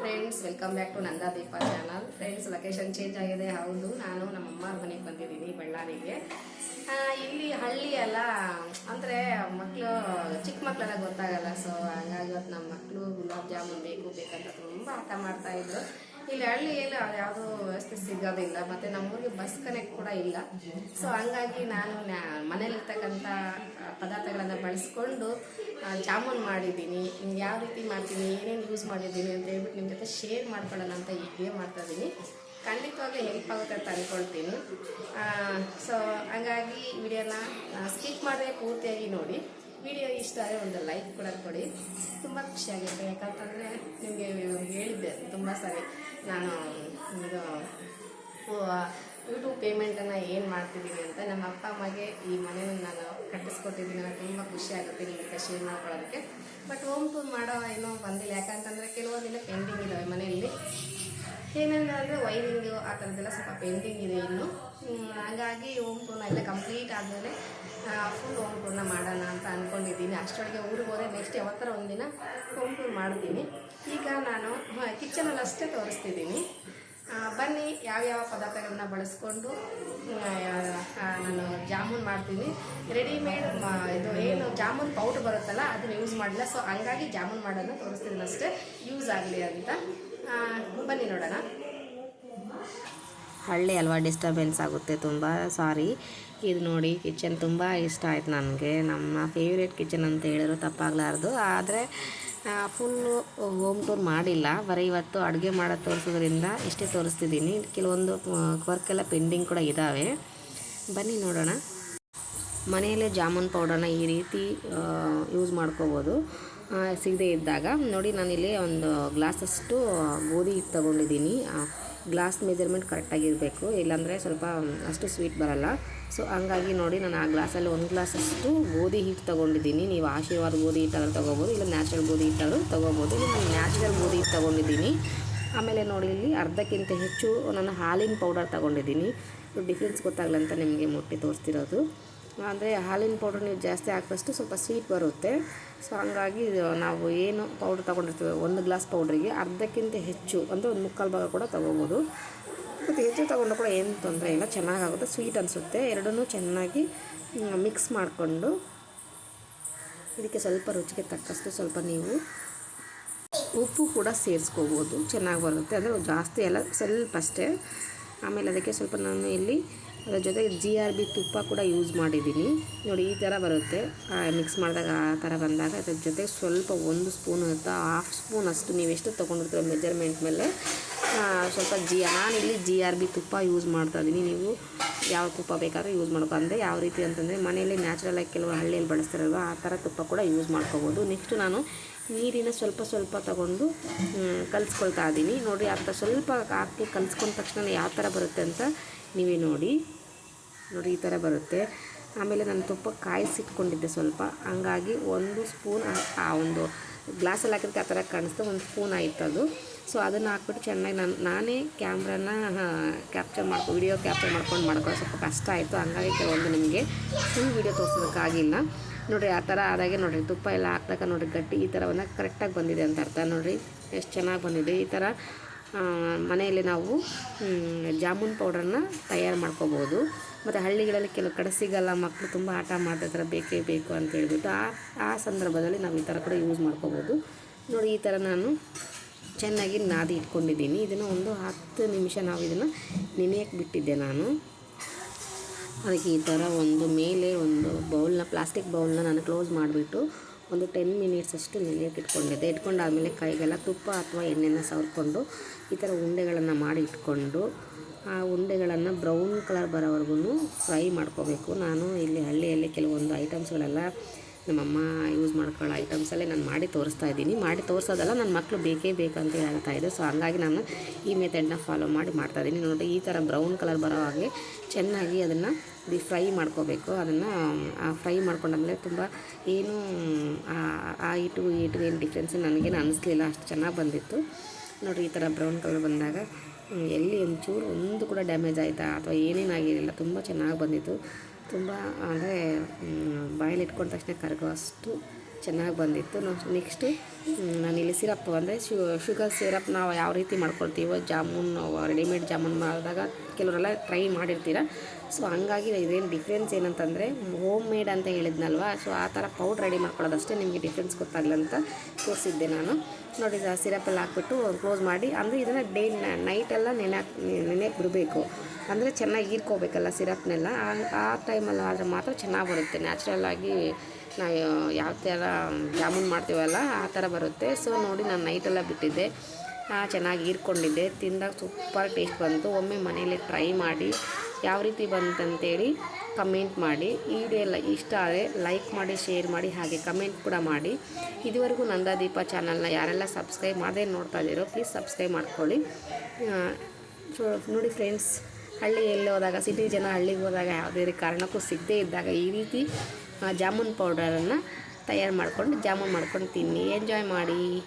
Friends welcome back to Nanda Deepa channel friends location change ಆಗಿದೆ, ಹೌದು. ನಾನು ನಮ್ಮ ಮನೆಗೆ ಬಂದಿದ್ದೀನಿ ಬಳ್ಳಾರಿಗೆ ಇಲ್ಲಿ ಹಳ್ಳಿ ಎಲ್ಲ, ಅಂದರೆ ಮಕ್ಕಳು ಚಿಕ್ಕ ಮಕ್ಕಳೆಲ್ಲ ಗೊತ್ತಾಗಲ್ಲ ಸೊ ಹಂಗಾಗಿ ಇವತ್ತು ನಮ್ಮ ಮಕ್ಕಳು ಗುಲಾಬ್ ಜಾಮೂನ್ ಬೇಕು, ಬೇಕಂತ ತುಂಬ ಹಠ ಮಾಡ್ತಾ ಇದ್ರು. ಇಲ್ಲಿ ಹಳ್ಳಿಯಲ್ಲಿ ಯಾವುದು ವ್ಯವಸ್ಥೆ ಸಿಗೋದಿಲ್ಲ, ಮತ್ತು ನಮ್ಮೂರಿಗೆ ಬಸ್ ಕನೆಕ್ಟ್ ಕೂಡ ಇಲ್ಲ. ಸೊ ಹಂಗಾಗಿ ನಾನು ಮನೇಲಿರ್ತಕ್ಕಂಥ ಪದಾರ್ಥಗಳನ್ನು ಬಳಸ್ಕೊಂಡು ಜಾಮೂನ್ ಮಾಡಿದ್ದೀನಿ. ಯಾವ ರೀತಿ ಮಾಡ್ತೀನಿ, ಏನೇನು ಯೂಸ್ ಮಾಡಿದ್ದೀನಿ ಅಂತ ಹೇಳ್ಬಿಟ್ಟು ನಿಮ್ಮ ಜೊತೆ ಶೇರ್ ಮಾಡ್ಕೊಳ್ಳೋಣ ಅಂತ ಈ ವಿಡಿಯೋ ಮಾಡ್ತಾ ಇದ್ದೀನಿ ಖಂಡಿತವಾಗ್ಲೂ ಹೆಲ್ಪ್ ಆಗುತ್ತೆ ಅಂತ ಅಂದ್ಕೊಳ್ತೀನಿ ಸೊ ಹಂಗಾಗಿ ವಿಡಿಯೋನ ಸ್ಕಿಪ್ ಮಾಡದೆ ಪೂರ್ತಿಯಾಗಿ ನೋಡಿ. ವಿಡಿಯೋ ಇಷ್ಟ ಆದರೆ ಒಂದು ಲೈಕ್ ಕೂಡ ಕೊಡಿ. ತುಂಬ ಖುಷಿಯಾಗುತ್ತೆ ಯಾಕಂತಂದರೆ ನಿಮಗೆ ಹೇಳಿದ್ದೆ ತುಂಬ ಸಾರಿ. ನಾನು ಇದು ಯೂಟ್ಯೂಬ್ ಪೇಮೆಂಟನ್ನು ಏನು ಮಾಡ್ತಿದ್ದೀನಿ ಅಂತ ನಮ್ಮ ಅಪ್ಪ ಅಮ್ಮಗೆ ಈ ಮನೇನ ನಾನು ಕಟ್ಟಿಸ್ಕೊಟ್ಟಿದ್ದೀನಿ ನನಗೆ ತುಂಬ ಖುಷಿ ಆಗುತ್ತೆ ಜೊತೆ ಶೇರ್ ಮಾಡ್ಕೊಳ್ಳೋದಕ್ಕೆ. ಬಟ್ ಹೋಮ್ ಟೂರ್ ಮಾಡೋ ಏನೋ ಬಂದಿಲ್ಲ. ಯಾಕಂತಂದರೆ ಕೆಲವೊಂದಿನ ಪೆಂಡಿಂಗ್ ಇದ್ದಾವೆ ಮನೆಯಲ್ಲಿ. ಏನಂದ್ರೆ ವೈರಿಂಗು ಆ ಥರದ್ದೆಲ್ಲ ಸ್ವಲ್ಪ ಪೆಂಡಿಂಗ್ ಇದೆ ಇನ್ನು. ಹಾಗಾಗಿ ಹೋಮ್ ಟೂರ್ನ ಎಲ್ಲ ಕಂಪ್ಲೀಟ್ ಆದಮೇಲೆ ಫುಲ್ ಹೋಮ್ ಟೂರ್ನ ಮಾಡೋಣ ಅಂತ ಅಂದ್ಕೊಂಡಿದ್ದೀನಿ ಅಷ್ಟೊಳಗೆ ಊರಿಗೆ ಹೋದರೆ ನೆಕ್ಸ್ಟ್ ಯಾವತ್ತರ ಒಂದಿನ ಹೋಮ್ ಟೂರ್ ಮಾಡ್ತೀನಿ ಈಗ ನಾನು ಕಿಚನಲ್ಲಿ ಅಷ್ಟೇ ತೋರಿಸ್ತಿದ್ದೀನಿ ಬನ್ನಿ, ಯಾವ್ಯಾವ ಪದಾರ್ಥಗಳನ್ನ ಬಳಸ್ಕೊಂಡು ನಾನು ಜಾಮೂನ್ ಮಾಡ್ತೀನಿ. ರೆಡಿಮೇಡ್ ಇದು ಏನು ಜಾಮೂನ್ ಪೌಡ್ರ್ ಬರುತ್ತಲ್ಲ, ಅದನ್ನು ಯೂಸ್ ಮಾಡಿಲ್ಲ ಸೊ ಹಂಗಾಗಿ ಜಾಮೂನ್ ಮಾಡೋದನ್ನ ತೋರಿಸ್ತಿದ್ದೀನಿ ಅಷ್ಟೇ. ಯೂಸ್ ಆಗಲಿ ಅಂತ. ಬನ್ನಿ ನೋಡೋಣ. ಹಳ್ಳಿ ಅಲ್ವಾ ಡಿಸ್ಟರ್ಬೆನ್ಸ್ ಆಗುತ್ತೆ ತುಂಬ. ಸಾರಿ ಇದು ನೋಡಿ ಕಿಚನ್ ತುಂಬ ಇಷ್ಟ ಆಯ್ತು ನನಗೆ. ನಮ್ಮ ಫೇವ್ರೇಟ್ ಕಿಚನ್ ಅಂತ ಹೇಳಿದ್ರು ತಪ್ಪಾಗಲಾರ್ದು. ಆದರೆ ಫುಲ್ಲು ಹೋಮ್ ಟೂರ್ ಮಾಡಿಲ್ಲ. ಬರೀ ಇವತ್ತು ಅಡುಗೆ ಮಾಡೋದು ತೋರಿಸೋದ್ರಿಂದ ಇಷ್ಟೇ ತೋರಿಸ್ತಿದ್ದೀನಿ. ಕೆಲವೊಂದು ವರ್ಕ್ ಎಲ್ಲ ಪೆಂಡಿಂಗ್ ಕೂಡ ಇದ್ದಾವೆ ಬನ್ನಿ ನೋಡೋಣ. ಮನೆಯಲ್ಲೇ ಜಾಮೂನ್ ಪೌಡರ್ನ ಈ ರೀತಿ ಯೂಸ್ ಮಾಡ್ಕೋಬೋದು. ಸಿಗದೇ ಇದ್ದಾಗ. ನೋಡಿ ನಾನಿಲ್ಲಿ ಒಂದು ಗ್ಲಾಸಷ್ಟು ಗೋಧಿ ತೊಗೊಂಡಿದ್ದೀನಿ. ಗ್ಲಾಸ್ ಮೆಜರ್ಮೆಂಟ್ ಕರೆಕ್ಟಾಗಿರಬೇಕು ಇಲ್ಲಾಂದರೆ ಸ್ವಲ್ಪ ಅಷ್ಟು ಸ್ವೀಟ್ ಬರಲ್ಲ. ಸೊ ಹಂಗಾಗಿ ನೋಡಿ ನಾನು ಆ ಗ್ಲಾಸಲ್ಲಿ ಒಂದು ಗ್ಲಾಸಷ್ಟು ಗೋಧಿ ಹಿಟ್ಟು ತೊಗೊಂಡಿದ್ದೀನಿ. ನೀವು ಆಶೀರ್ವಾದ ಗೋಧಿ ಹಿಟ್ಟಾದ್ರೂ ತೊಗೋಬೋದು, ಇಲ್ಲ ನ್ಯಾಚುರಲ್ ಗೋಧಿ ಹಿಟ್ಟಾದ್ರೂ ತೊಗೋಬೋದು. ಇಲ್ಲ ನಾನು ನ್ಯಾಚುರಲ್ ಗೋಧಿ ಹಿಟ್ಟು ತೊಗೊಂಡಿದ್ದೀನಿ. ಆಮೇಲೆ ನೋಡಿ ಇಲ್ಲಿ ಅರ್ಧಕ್ಕಿಂತ ಹೆಚ್ಚು ನಾನು ಹಾಲಿನ ಪೌಡರ್ ತೊಗೊಂಡಿದ್ದೀನಿ. ಡಿಫ್ರೆನ್ಸ್ ಗೊತ್ತಾಗಲ್ಲ ಅಂತ ನಿಮಗೆ ಮೊಟ್ಟೆ ತೋರಿಸ್ತಿರೋದು. ಅಂದರೆ ಹಾಲಿನ ಪೌಡ್ರ್ ನೀವು ಜಾಸ್ತಿ ಹಾಕಿದಷ್ಟು ಸ್ವಲ್ಪ ಸ್ವೀಟ್ ಬರುತ್ತೆ. ಸೊ ಹಂಗಾಗಿ ನಾವು ಏನು ಪೌಡ್ರ್ ತೊಗೊಂಡಿರ್ತೀವಿ, ಒಂದು ಗ್ಲಾಸ್ ಪೌಡ್ರಿಗೆ ಅರ್ಧಕ್ಕಿಂತ ಹೆಚ್ಚು, ಅಂದರೆ ಒಂದು ಮುಕ್ಕಾಲು ಭಾಗ ಕೂಡ ತೊಗೋಬೋದು. ಮತ್ತು ಹೆಚ್ಚು ತೊಗೊಂಡು ಕೂಡ ಏನು ತೊಂದರೆ ಇಲ್ಲ, ಚೆನ್ನಾಗಾಗುತ್ತೆ ಸ್ವೀಟ್ ಅನಿಸುತ್ತೆ. ಎರಡನ್ನೂ ಚೆನ್ನಾಗಿ ಮಿಕ್ಸ್ ಮಾಡಿಕೊಂಡು ಇದಕ್ಕೆ ಸ್ವಲ್ಪ ರುಚಿಗೆ ತಕ್ಕಷ್ಟು ಸ್ವಲ್ಪ ನೀವು ಉಪ್ಪು ಕೂಡ ಸೇರಿಸ್ಕೋಬೋದು. ಚೆನ್ನಾಗಿ ಬರುತ್ತೆ. ಅಂದರೆ ಜಾಸ್ತಿ ಎಲ್ಲ ಸ್ವಲ್ಪ ಅಷ್ಟೇ. ಆಮೇಲೆ ಅದಕ್ಕೆ ಸ್ವಲ್ಪ ನಾನು ಇಲ್ಲಿ ಅದ್ರ ಜೊತೆಗೆ ಜಿ ಆರ್ ಬಿ ತುಪ್ಪ ಕೂಡ ಯೂಸ್ ಮಾಡಿದ್ದೀನಿ. ನೋಡಿ, ಈ ಥರ ಬರುತ್ತೆ. ಮಿಕ್ಸ್ ಮಾಡಿದಾಗ ಆ ಥರ ಬಂದಾಗ ಅದ್ರ ಜೊತೆ ಸ್ವಲ್ಪ ಒಂದು ಸ್ಪೂನ್ ಅಥವಾ ಹಾಫ್ ಸ್ಪೂನ್ ಅಷ್ಟು ನೀವು ಎಷ್ಟು ತೊಗೊಂಡಿರ್ತೀರೋ ಮೆಜರ್ಮೆಂಟ್ ಮೇಲೆ ಸ್ವಲ್ಪ ಜಿ ನಾನಿಲ್ಲಿ ಜಿ ಆರ್ ಬಿ ತುಪ್ಪ ಯೂಸ್ ಮಾಡ್ತಾ ಇದ್ದೀನಿ. ನೀವು ಯಾವ ತುಪ್ಪ ಬೇಕಾದರೂ ಯೂಸ್ ಮಾಡ್ಕೊ ಅಂದರೆ ಯಾವ ರೀತಿ ಅಂತಂದರೆ ಮನೆಯಲ್ಲಿ ನ್ಯಾಚುರಲಾಗಿ ಕೆಲವು ಹಳ್ಳಿಯಲ್ಲಿ ಬಳಸ್ತಾರಲ್ವ, ಆ ಥರ ತುಪ್ಪ ಕೂಡ ಯೂಸ್ ಮಾಡ್ಕೋಬೋದು. ನೆಕ್ಸ್ಟು ನಾನು ನೀರಿನ ಸ್ವಲ್ಪ ಸ್ವಲ್ಪ ತಗೊಂಡು ಕಲಿಸ್ಕೊಳ್ತಾ ಇದ್ದೀನಿ. ನೋಡಿ ಆ ಥರ ಸ್ವಲ್ಪ ಹಾಕಿ ಕಲಿಸ್ಕೊಂಡ ತಕ್ಷಣ ಯಾವ ಥರ ಬರುತ್ತೆ ಅಂತ ನೀವೇ ನೋಡಿ. ನೋಡಿ, ಈ ಥರ ಬರುತ್ತೆ. ಆಮೇಲೆ ನಾನು ತುಪ್ಪ ಕಾಯಿಸಿಟ್ಕೊಂಡಿದ್ದೆ ಸ್ವಲ್ಪ. ಹಂಗಾಗಿ ಒಂದು ಸ್ಪೂನ್ ಆ- ಒಂದು ಗ್ಲಾಸಲ್ಲಿ ಹಾಕಿದ್ರೆ ಆ ಥರ ಕಾಣಿಸ್ತು. ಒಂದು ಸ್ಪೂನ್ ಆಯಿತು ಅದು. ಸೊ, ಅದನ್ನು ಹಾಕ್ಬಿಟ್ಟು ಚೆನ್ನಾಗಿ ನಾನು, ನಾನೇ ಕ್ಯಾಮ್ರಾನ ಕ್ಯಾಪ್ಚರ್ ಮಾಡ್ಕೊ, ವಿಡಿಯೋ ಕ್ಯಾಪ್ಚರ್ ಮಾಡ್ಕೊಂಡು ಮಾಡ್ಕೊಳ್ಳೋ ಸ್ವಲ್ಪ ಕಷ್ಟ ಆಯಿತು. ಹಂಗಾಗಿ ಕೆಲವೊಂದು ನಿಮಗೆ ಫುಲ್ ವಿಡಿಯೋ ತೋರಿಸೋದಕ್ಕಾಗಿಲ್ಲ ನೋಡಿರಿ, ಆ ಥರ ಆದಾಗೆ ನೋಡಿರಿ, ತುಪ್ಪ ಎಲ್ಲ ಹಾಕ್ದಾಗ ನೋಡಿರಿ ಗಟ್ಟಿ ಈ ಥರ ಕರೆಕ್ಟಾಗಿ ಬಂದಿದೆ ಅಂತ ಅರ್ಥ. ನೋಡಿರಿ, ಎಷ್ಟು ಚೆನ್ನಾಗಿ ಬಂದಿದೆ. ಈ ಥರ ಮನೆಯಲ್ಲಿ ನಾವು ಜಾಮೂನ್ ಪೌಡರ್ನ ತಯಾರು ಮಾಡ್ಕೋಬೋದು. ಮತ್ತು ಹಳ್ಳಿಗಳಲ್ಲಿ ಕೆಲವು ಕಡೆ ಸಿಗಲ್ಲ ಮಕ್ಕಳು ತುಂಬ ಆಟ ಮಾಡಿದ್ರೆ ಬೇಕೇ ಬೇಕು ಅಂತ ಹೇಳಿಬಿಟ್ಟು ಆ ಆ ಸಂದರ್ಭದಲ್ಲಿ ನಾವು ಈ ಥರ ಕೂಡ ಯೂಸ್ ಮಾಡ್ಕೋಬೋದು. ನೋಡಿ, ಈ ಥರ ನಾನು ಚೆನ್ನಾಗಿ ನಾದಿ ಇಟ್ಕೊಂಡಿದ್ದೀನಿ. ಇದನ್ನು ಒಂದು ಹತ್ತು ನಿಮಿಷ ನಾವು ಇದನ್ನು ನೆನೆಯಕ್ಕೆ ಬಿಟ್ಟಿದ್ದೆ ನಾನು. ಅದಕ್ಕೆ ಈ ಥರ ಒಂದು ಮೇಲೆ ಒಂದು ಬೌಲ್ನ, ಪ್ಲಾಸ್ಟಿಕ್ ಬೌಲ್ನ ನಾನು ಕ್ಲೋಸ್ ಮಾಡಿಬಿಟ್ಟು ಒಂದು ಟೆನ್ ಮಿನಿಟ್ಸ್ ಅಷ್ಟು ನೆನೆಯೋಕೆ ಇಟ್ಕೊಂಡಿದ್ದೆ. ಇಟ್ಕೊಂಡಾದಮೇಲೆ ಕೈಗೆಲ್ಲ ತುಪ್ಪ ಅಥವಾ ಎಣ್ಣೆನ ಸವರ್ಕೊಂಡು ಈ ಥರ ಉಂಡೆಗಳನ್ನು ಮಾಡಿ ಇಟ್ಕೊಂಡು, ಆ ಉಂಡೆಗಳನ್ನು ಬ್ರೌನ್ ಕಲರ್ ಬರೋವರೆಗೂ ಫ್ರೈ ಮಾಡ್ಕೋಬೇಕು. ನಾನು ಇಲ್ಲಿ ಹಳ್ಳಿಯಲ್ಲಿ ಕೆಲವೊಂದು ಐಟಮ್ಸ್ಗಳೆಲ್ಲ ನಮ್ಮಮ್ಮ ಯೂಸ್ ಮಾಡ್ಕೊಳ್ಳೋ ಐಟಮ್ಸಲ್ಲೇ ನಾನು ಮಾಡಿ ತೋರಿಸ್ತಾ ಇದ್ದೀನಿ. ಮಾಡಿ ತೋರಿಸೋದಲ್ಲ ನನ್ನ ಮಕ್ಕಳು ಬೇಕೇ ಬೇಕಂತ ಹೇಳ್ತಾ ಇದೆ ಸೊ ಹಂಗಾಗಿ ನಾನು ಈ ಮೆಥಡ್ನ ಫಾಲೋ ಮಾಡಿ ಮಾಡ್ತಾಯಿದ್ದೀನಿ ನೋಡಿ ಈ ಥರ ಬ್ರೌನ್ ಕಲರ್ ಬರೋ ಹಾಗೆ ಚೆನ್ನಾಗಿ ಅದನ್ನು ಡಿ ಫ್ರೈ ಮಾಡ್ಕೋಬೇಕು. ಅದನ್ನು ಫ್ರೈ ಮಾಡ್ಕೊಂಡಾದ್ಮೇಲೆ ತುಂಬ ಏನು, ಆ- ಹಿಟ್ಟು ಹಿಟ್ಟು ಏನು ಡಿಫ್ರೆನ್ಸ್ ನನಗೇನು ಅನ್ನಿಸ್ಲಿಲ್ಲ ಅಷ್ಟು ಚೆನ್ನಾಗಿ ಬಂದಿತ್ತು. ನೋಡಿರಿ, ಈ ಥರ ಬ್ರೌನ್ ಕಲರ್ ಬಂದಾಗ ಎಲ್ಲಿ ಒಂಚೂರು ಒಂದು ಕೂಡ ಡ್ಯಾಮೇಜ್ ಆಯಿತಾ? ಅಥವಾ ಏನೇನಾಗಿರಲಿಲ್ಲ ತುಂಬ ಚೆನ್ನಾಗಿ ಬಂದಿತ್ತು. ತುಂಬ, ಅಂದರೆ ಬಾಯಲ್ಲಿ ಇಟ್ಕೊಂಡ ತಕ್ಷಣ ಕರಗೋ ಅಷ್ಟು ಚೆನ್ನಾಗಿ ಬಂದಿತ್ತು. ನೆಕ್ಸ್ಟು ನಾನಿಲ್ಲಿ ಸಿರಪ್ ಅಂದರೆ ಶುಗರ್ ಸಿರಪ್ ನಾವು ಯಾವ ರೀತಿ ಮಾಡ್ಕೊಳ್ತೀವೋ, ಜಾಮೂನ್ ರೆಡಿಮೇಡ್ ಜಾಮೂನ್ ಮಾಡಿದಾಗ ಕೆಲವರೆಲ್ಲ ಟ್ರೈ ಮಾಡಿರ್ತೀರ. ಸೊ ಹಂಗಾಗಿ ಇದೇನು ಡಿಫ್ರೆನ್ಸ್ ಏನಂತಂದರೆ ಹೋಮ್ ಮೇಡ್ ಅಂತ ಹೇಳಿದ್ನಲ್ವ? ಸೊ ಆ ಥರ ಪೌಡ್ರ್ ರೆಡಿ ಮಾಡ್ಕೊಳ್ಳೋದಷ್ಟೇ ನಿಮಗೆ ಡಿಫ್ರೆನ್ಸ್ ಗೊತ್ತಾಗಲ್ಲ ಅಂತ ತೋರಿಸಿದ್ದೆ ನಾನು. ನೋಡಿ ಸಿರಪ್ ಎಲ್ಲ ಹಾಕ್ಬಿಟ್ಟು ಕ್ಲೋಸ್ ಮಾಡಿ, ಅಂದರೆ ಇದನ್ನು ಡೇ ನೈಟೆಲ್ಲ ನೆನೆ ನೆನೆಯಕ್ಕೆ ಬಿಡಬೇಕು. ಅಂದರೆ ಚೆನ್ನಾಗಿ ಹೀರ್ಕೋಬೇಕಲ್ಲ ಸಿರಪ್ನೆಲ್ಲ ಆ- ಟೈಮಲ್ಲಿ ಆದರೆ ಮಾತ್ರ ಚೆನ್ನಾಗಿ ಬರುತ್ತೆ. ನ್ಯಾಚುರಲ್ ಆಗಿ ನಾವು ಯಾವ ಥರ ಜಾಮೂನ್ ಮಾಡ್ತೀವಲ್ಲ, ಆ ಥರ ಬರುತ್ತೆ. ಸೊ ನೋಡಿ ನಾನು ನೈಟೆಲ್ಲ ಬಿಟ್ಟಿದ್ದೆ. ಚೆನ್ನಾಗಿ ಹೀರ್ಕೊಂಡಿದ್ದೆ. ತಿಂದಾಗ ಸೂಪರ್ ಟೇಸ್ಟ್ ಬಂತು. ಒಮ್ಮೆ ಮನೇಲಿ ಟ್ರೈ ಮಾಡಿ, ಯಾವ ರೀತಿ ಬಂತಂತೇಳಿ ಕಮೆಂಟ್ ಮಾಡಿ. ಈ ವಿಡಿಯೋ ಎಲ್ಲ ಇಷ್ಟ ಆದರೆ ಲೈಕ್ ಮಾಡಿ ಶೇರ್ ಮಾಡಿ, ಹಾಗೆ ಕಮೆಂಟ್ ಕೂಡ ಮಾಡಿ. ಇದುವರೆಗೂ ನಂದಾದೀಪ ಚಾನಲ್ನ ಯಾರೆಲ್ಲ ಸಬ್ಸ್ಕ್ರೈಬ್ ಮಾಡದೆ ನೋಡ್ತಾ ಇದ್ದೀರೋ ಪ್ಲೀಸ್ ಸಬ್ಸ್ಕ್ರೈಬ್ ಮಾಡ್ಕೊಳ್ಳಿ. ನೋಡಿ ಫ್ರೆಂಡ್ಸ್ ಹಳ್ಳಿಯಲ್ಲಿ ಹೋದಾಗ ಸಿಟಿ ಜನ ಹಳ್ಳಿಗೆ ಹೋದಾಗ ಯಾವುದೇ ಕಾರಣಕ್ಕೂ ಸಿಗದೇ ಇದ್ದಾಗ ಈ ರೀತಿ ಜಾಮೂನ್ ಪೌಡರನ್ನು ತಯಾರು ಮಾಡ್ಕೊಂಡು ಜಾಮೂನ್ ಮಾಡ್ಕೊಂಡು ತಿನ್ನಿ. ಎಂಜಾಯ್ ಮಾಡಿ.